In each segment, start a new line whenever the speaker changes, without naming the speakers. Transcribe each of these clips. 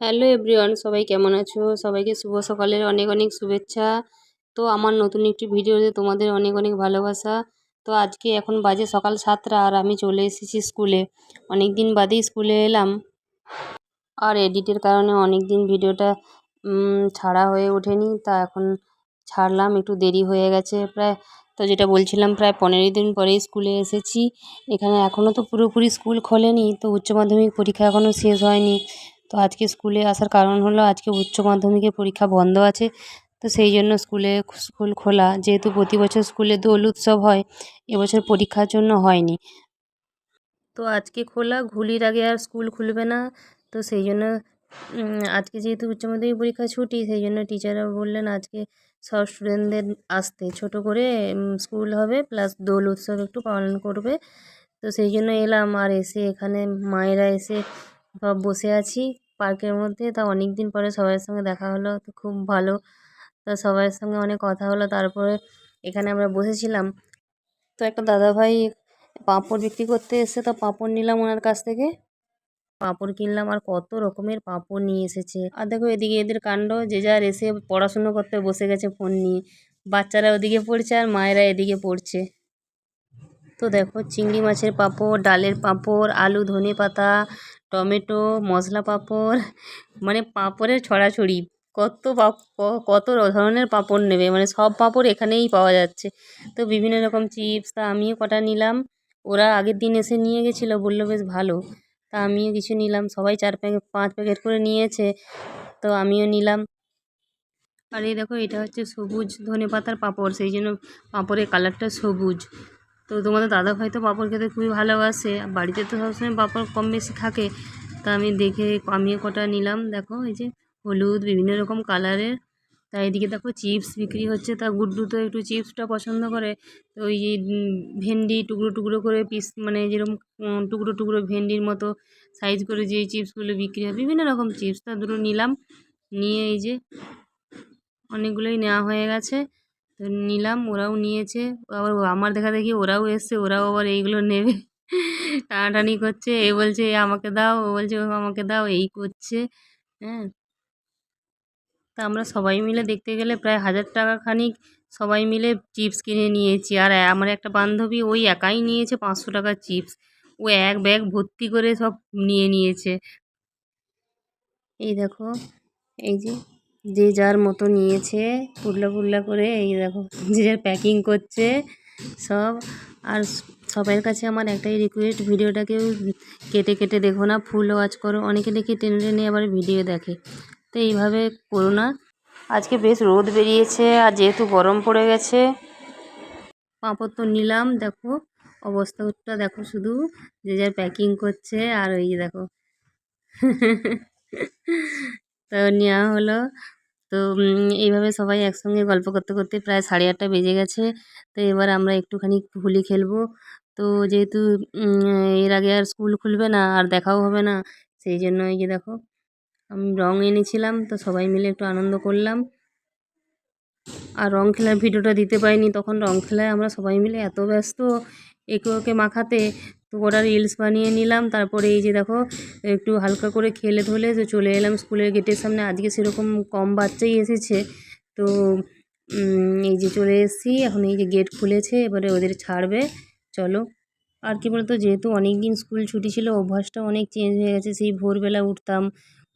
Hello everyone সবাই কেমন আছো? সবাইকে শুভ সকালের অনেক অনেক শুভেচ্ছা। তো আমার নতুন একটি ভিডিওতে তোমাদের অনেক অনেক ভালোবাসা। তো আজকে এখন বাজে সকাল সাতটা আর আমি চলে এসেছি স্কুলে। অনেক দিন বাদেই স্কুলে এলাম। আর এডিটের কারণে অনেক দিন ভিডিওটা ছাড়া হয়ে ওঠেনি। তা এখন ছাড়লাম, একটু দেরি হয়ে গেছে। প্রায়, তো যেটা বলছিলাম, প্রায় পনেরো দিন পরেই স্কুলে এসেছি। এখানে এখনও তো পুরোপুরি স্কুল খোলেনি। তো উচ্চ মাধ্যমিক পরীক্ষা এখনও শেষ হয়নি। তো আজকে স্কুলে আসার কারণ হলো আজকে উচ্চ মাধ্যমিকের পরীক্ষা বন্ধ আছে। তো সেই জন্য স্কুলে স্কুল খোলা। যেহেতু প্রতি বছর স্কুলে দোল উৎসব হয়, এবছর পরীক্ষার জন্য হয়নি। তো আজকে খোলা, ঘুলির আগে আর স্কুল খুলবে না। তো সেই জন্য আজকে যেহেতু উচ্চ মাধ্যমিক পরীক্ষা ছুটি, সেই জন্য টিচাররা বললেন আজকে সব স্টুডেন্টদের আসতে। ছোট করে স্কুল হবে প্লাস দোল উৎসব একটু পালন করবে। তো সেই জন্য এলাম আর এসে এখানে মায়েরা এসে বসে আছি পার্কের মধ্যে। তা অনেক দিন পরে সবার সঙ্গে দেখা হলো, তো খুব ভালো। তো সবার সঙ্গে অনেক কথা হলো। তারপরে এখানে আমরা বসেছিলাম। তো একটা দাদাভাই পাঁপড় বিক্রি করতে এসে তো পাঁপড় নিলাম ওনার কাছ থেকে। পাঁপড় কিনলাম আর কত রকমের পাঁপড় নিয়ে এসেছে। আর দেখো এদিকে এদের কাণ্ড, যে যার এসে পড়াশুনো করতে বসে গেছে ফোন নিয়ে। বাচ্চারা ওদিকে পড়ছে আর মায়েরা এদিকে পড়ছে। তো দেখো চিংড়ি মাছের পাঁপড়, ডালের পাঁপড়, আলু ধনে পাতা টমেটো, মশলা পাঁপড় মানে পাঁপড়ের ছড়াছড়ি। কত কত ধরনের পাঁপড় নেবে? মানে সব পাঁপড় এখানেই পাওয়া যাচ্ছে। তো বিভিন্ন রকম চিপস, তা আমিও কটা নিলাম। ওরা আগের দিন এসে নিয়ে গেছিল, বলল বেশ ভালো। তা আমিও কিছু নিলাম। সবাই চার প্যাকেট পাঁচ প্যাকেট করে নিয়েছে। তো আমিও নিলাম। আর এই দেখো, এটা হচ্ছে সবুজ ধনে পাতার পাঁপড়। সেই জন্য পাঁপড়ের কালারটা সবুজ। তো তোমাদের দাদা ভাই তো পাঁপড় খেতে খুবই ভালোবাসে। বাড়িতে তো সবসময় পাঁপড় কম বেশি থাকে। তা আমি দেখে আমিও কটা নিলাম। দেখো, এই যে হলুদ, বিভিন্ন রকম কালারের। তা এদিকে দেখো চিপস বিক্রি হচ্ছে। তা গুড্ডু তো একটু চিপসটা পছন্দ করে। তো ওই ভেন্ডি টুকরো টুকরো করে পিস মানে যেরকম টুকরো টুকরো ভেন্ডির মতো সাইজ করে যে চিপসগুলো বিক্রি হয়, বিভিন্ন রকম চিপস। তা দুটো নিলাম। নিয়ে এই যে অনেকগুলোই নেওয়া হয়ে গেছে। তো নিলাম, ওরাও নিয়েছে। আবার আমার দেখা দেখি ওরাও এসছে, ওরাও আবার এইগুলো নেবে। টানাটানি করছে, এ বলছে আমাকে দাও, ও বলছে আমাকে দাও এই করছে। হ্যাঁ। তা আমরা সবাই মিলে দেখতে গেলে প্রায় হাজার টাকা খানিক সবাই মিলে চিপস কিনে নিয়েছি। আর আমার একটা বান্ধবী ওই একাই নিয়েছে পাঁচশো টাকার চিপস। ও এক ব্যাগ ভর্তি করে সব নিয়ে নিয়েছে। এই দেখো, এই যে যে যার মতো নিয়েছে, পুরলা পুরলা করে এই দেখো, যে যার প্যাকিং করছে, সব। আর সবার কাছে আমার একটাই রিকোয়েস্ট ভিডিওটাকেও কেটে কেটে দেখো না ফুল ওয়াচ করো। অনেকে দেখি টেনে টেনে আবার ভিডিও দেখে। তো এইভাবে করো না। আজকে বেশ রোদ বেরিয়েছে, আর যেহেতু গরম পড়ে গেছে, পাঁপড় তো নিলাম, দেখো অবস্থাটা দেখো শুধু যে যার প্যাকিং করছে, আর ওই দেখো। তো নেওয়া হলো। তো এইভাবে সবাই একসঙ্গে গল্প করতে করতে প্রায় সাড়ে আটটা বেজে গেছে। তো এবার আমরা একটুখানি হোলি খেলব। তো যেহেতু এর আগে আর স্কুল খুলবে না, আর দেখাও হবে না, সেই জন্য এই যে দেখো, আমি রং এনেছিলাম, তো সবাই মিলে একটু আনন্দ করলাম। আর রং খেলার ভিডিওটা দিতে পারিনি, তখন রং খেলায় আমরা সবাই মিলে এত ব্যস্ত, একে ওকে মাখাতে তো ওটা রিলস বানিয়ে নিলাম। তারপরে এই যে দেখো, একটু হালকা করে খেলে ধুলে তো চলে এলাম স্কুলের গেটের সামনে। আজকে সেরকম কম বাচ্চাই এসেছে। তো এই যে চলে এসেছি। এখন এই যে গেট খুলেছে, এবারে ওদের ছাড়বে। চলো। আর কি বলতো, যেহেতু অনেক দিন স্কুল ছুটি ছিল অভ্যাসটা অনেক চেঞ্জ হয়ে গেছে। সেই ভোরবেলা উঠতাম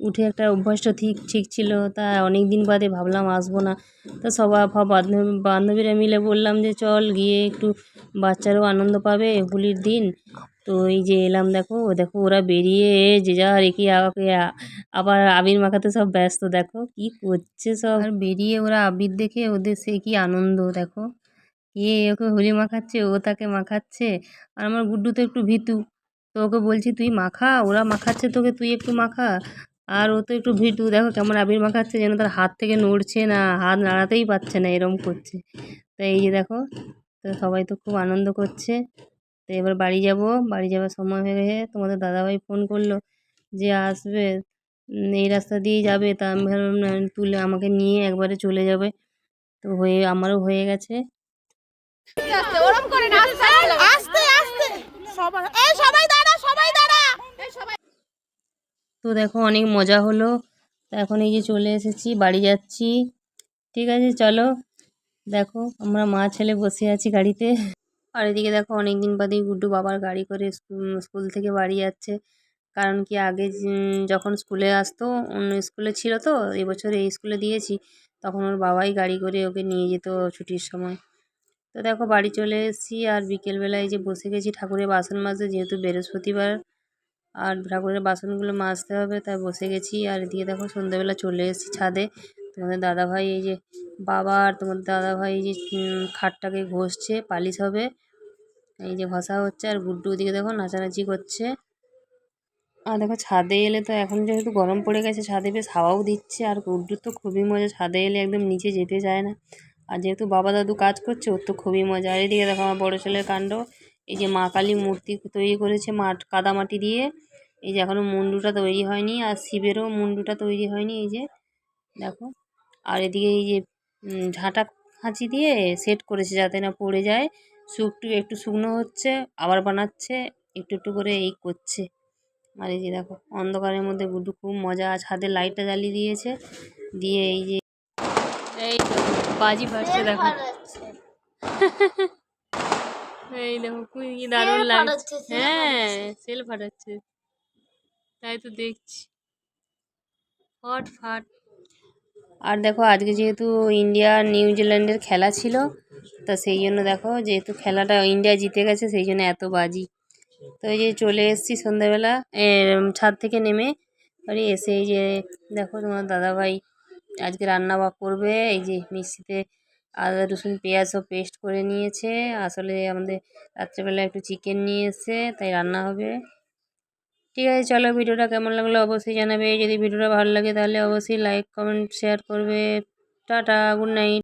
উঠে একটা অভ্যাসটা ঠিক ঠিক ছিল। তা অনেক দিন বাদে ভাবলাম আসব না। তা সব বান্ধবী বান্ধবীরা মিলে বললাম যে, চল গিয়ে একটু বাচ্চারাও আনন্দ পাবে হোলির দিন। তো এই যে এলাম দেখো দেখো ওরা বেরিয়ে যে যা রেখে আবার আবির মাখাতে সব ব্যস্ত। দেখো কি করছে সব। আর বেরিয়ে ওরা আবির দেখে ওদের সে কি আনন্দ, দেখো। এ ওকে হোলি মাখাচ্ছে, ও তাকে মাখাচ্ছে। আর আমার গুড্ডু তো একটু ভীতু। তো ওকে বলছি, তুই মাখা, ওরা মাখাচ্ছে, তোকে তুই একটু মাখা। আর ও তো একটু ভীতু দেখো কেমন আবির মাখাচ্ছে যেন তার হাত থেকে নড়ছে না হাত নাড়াতেই পারছে না এরম করছে। তো এই যে দেখো তো সবাই তো খুব আনন্দ করছে। তো এবার বাড়ি যাব বাড়ি যাওয়ার সময় হয়ে গেছে তোমাদের দাদাভাই ফোন করল যে আসবে এই রাস্তা দিয়েই যাবে তা আমি ভাবলাম না, তুলে আমাকে নিয়ে একবারে চলে যাবে। তো হয়ে আমারও হয়ে গেছে।
সবাই দাঁড়া সবাই দাঁড়া।
তো দেখো অনেক মজা হলো। এখন এই যে চলে এসেছি, বাড়ি যাচ্ছি। ঠিক আছে, চলো। দেখো, আমরা মা ছেলে বসে আছি গাড়িতে। আর এদিকে দেখো অনেক দিন বাদেই গুড্ডু বাবার গাড়ি করে স্কুল স্কুল থেকে বাড়ি যাচ্ছে। কারণ কি আগে যখন স্কুলে আসতো, অন্য স্কুলে ছিল তো এবছর এই স্কুলে দিয়েছি, তখন ওর বাবাই গাড়ি করে ওকে নিয়ে যেত ছুটির সময়। তো দেখো বাড়ি চলে এসেছি, আর বিকেলবেলায় যে বসে গেছি ঠাকুরের বাসন মাজতে, যেহেতু বৃহস্পতিবার আর ঠাকুরের বাসনগুলো মাজতে হবে, তাই বসে গেছি। আর এদিকে দেখো সন্ধ্যাবেলা চলে এসেছি ছাদে। তোমাদের দাদাভাই এই যে বাবা আর তোমাদের দাদাভাই এই যে খাটটাকে ঘষছে, পালিশ হবে। এই যে ঘষা হচ্ছে আর গুড্ডু ওদিকে দেখো নাচানাচি করছে। আর দেখো ছাদে এলে তো এখন যেহেতু গরম পড়ে গেছে, ছাদে বেশ হাওয়াও দিচ্ছে। আর গুড্ডুর তো খুবই মজা, ছাদে এলে একদম নিচে যেতে চায় না। আর যেহেতু বাবা দাদু কাজ করছে, ওর তো খুবই মজা। আর এদিকে দেখো আমার বড়ো ছেলের কাণ্ড। এই যে মা কালী মূর্তি তৈরি করেছে মাঠ কাদা মাটি দিয়ে। এই যে এখনও মুন্ডুটা তৈরি হয়নি আর শিবেরও মুন্ডুটা তৈরি হয়নি এই যে দেখো। আর এদিকে এই যে ঝাঁটা খাঁচি দিয়ে সেট করেছে যাতে না পড়ে যায়। শুকটু একটু শুকনো হচ্ছে আবার বানাচ্ছে একটু একটু করে এই করছে। আর এই যে দেখো অন্ধকারের মধ্যে গুড্ডু খুব মজা আছে। হাতে লাইটটা জ্বালিয়ে দিয়েছে দিয়ে এই যে এই বাজি ফাটছে দেখো। এই দেখো কি দারুণ লাগছে। হ্যাঁ সেল ফাটাচ্ছে। তাই তো দেখছি। ফট ফাট। আর দেখো আজকে যেহেতু ইন্ডিয়া নিউজিল্যান্ডের খেলা ছিল তা সেই জন্য দেখো যেহেতু খেলাটা ইন্ডিয়া জিতে গেছে সেই জন্য এত বাজি। তো এই যে চলে এসেছি সন্ধ্যাবেলা ছাদ থেকে নেমে। বাড়ি এসে এই যে দেখো তোমার দাদাভাই আজকে রান্না বা করবে এই যে মিক্সিতে আদা, রসুন পেঁয়াজও পেস্ট করে নিয়েছে। আসলে আমাদের রাত্রেবেলা একটু চিকেন নিয়ে তাই রান্না হবে। ঠিক আছে, চলো ভিডিওটা কেমন লাগল অবশ্যই জানাবে। যদি ভিডিওটা ভালো লাগে তাহলে অবশ্যই লাইক কমেন্ট শেয়ার করবে। Tata good night